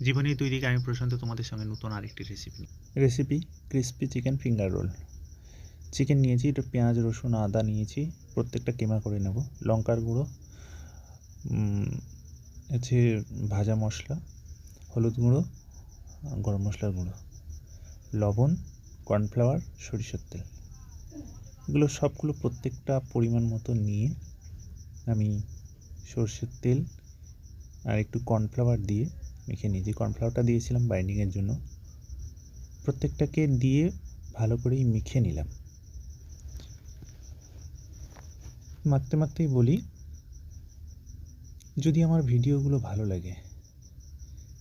জীবনী দুই দিকে আমি প্রশান্ত তোমাদের সঙ্গে নতুন আরেকটি recipe recipe crispy chicken finger roll chicken নিয়েছি, একটু পেঁয়াজ, রসুন, আদা নিয়েছি, প্রত্যেকটা কেমা করে নেব। লঙ্কার গুঁড়ো হচ্ছে ভাজা মশলা, হলুদ গুঁড়ো, গরম মশলার গুঁড়ো, লবণ কর্নফ্লাওয়ার সরিষার তেল। এগুলো সবগুলো প্রত্যেকটা পরিমাণ মতো নিয়ে আমি সর্ষের তেল আর একটু কর্নফ্লাওয়ার দিয়ে মেখে নিয়েছি কর্নফ্লাওয়ারটা দিয়েছিলাম বাইন্ডিংয়ের জন্য। প্রত্যেকটাকে দিয়ে ভালো করেই মেখে নিলাম। মাখতে মাখতেই বলি, যদি আমার ভিডিওগুলো ভালো লাগে,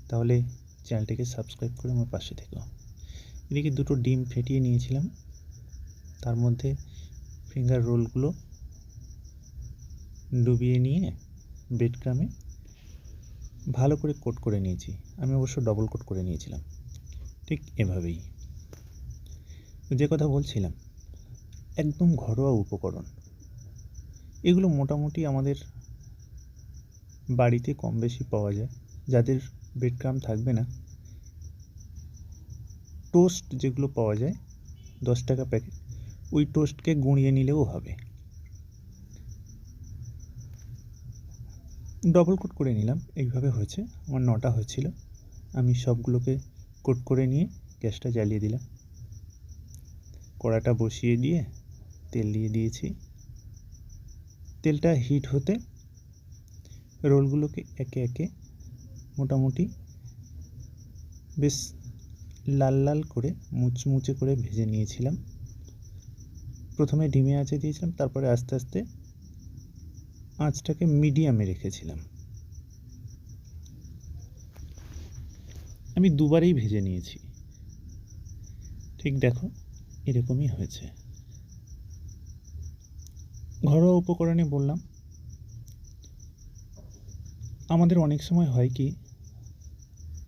তাহলে চ্যানেলটাকে সাবস্ক্রাইব করে আমার পাশে থেকো। এদিকে দুটো ডিম ফেটিয়ে নিয়েছিলাম। তার মধ্যে ফিঙ্গার রোলগুলো ডুবিয়ে নিয়ে ব্রেড ক্রামে ভালো করে কোট করে নিয়েছি। আমি অবশ্য ডবল কোট করে নিয়েছিলাম। ঠিক এভাবেই। যে কথা বলছিলাম, একদম ঘরোয়া উপকরণ। এগুলো মোটামুটি আমাদের বাড়িতে কম বেশি পাওয়া যায়। যাদের বেডক্রাম থাকবে না টোস্ট যেগুলো পাওয়া যায়, দশ টাকা প্যাকেট ওই টোস্টকে গুঁড়িয়ে নিলেও হবে। ডবল কোট করে নিলাম। এইভাবে হয়েছে। আমার নটা হয়েছিল। আমি সবগুলোকে কোট করে নিয়ে গ্যাসটা জ্বালিয়ে দিলাম। কড়াটা বসিয়ে দিয়ে তেল দিয়ে দিয়েছি। তেলটা হিট হতে রোলগুলোকে একে একে মোটামুটি বেশ লাল লাল করে, মুচমুচে করে ভেজে নিয়েছিলাম। প্রথমে ডিমে আঁচে দিয়েছিলাম, তারপরে আস্তে আস্তে আঁচটাকে মিডিয়ামে রেখেছিলাম। আমি দুবারেই ভেজে নিয়েছি। ঠিক দেখো, এরকমই হয়েছে। ঘরোয়া উপকরণে বললাম, আমাদের অনেক সময় হয় কি,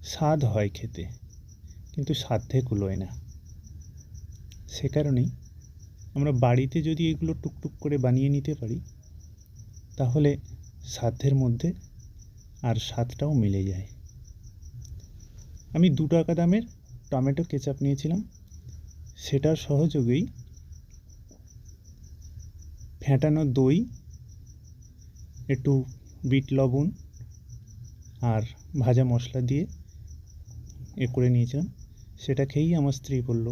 স্বাদ হয় খেতে, কিন্তু সাধ্যে কুলোয় না। সে কারণেই আমরা বাড়িতে যদি এগুলো টুকটুক করে বানিয়ে নিতে পারি তাহলে সাধ্যের মধ্যে আর স্বাদটাও মিলে যায়। আমি দু টাকা দামের টমেটো কেচাপ নিয়েছিলাম। সেটার সহযোগেই ফ্যাটানো দই, একটু বিট লবণ আর ভাজা মশলা দিয়ে এ করে নিয়েছিলাম। সেটা খেয়েই আমার স্ত্রী বলল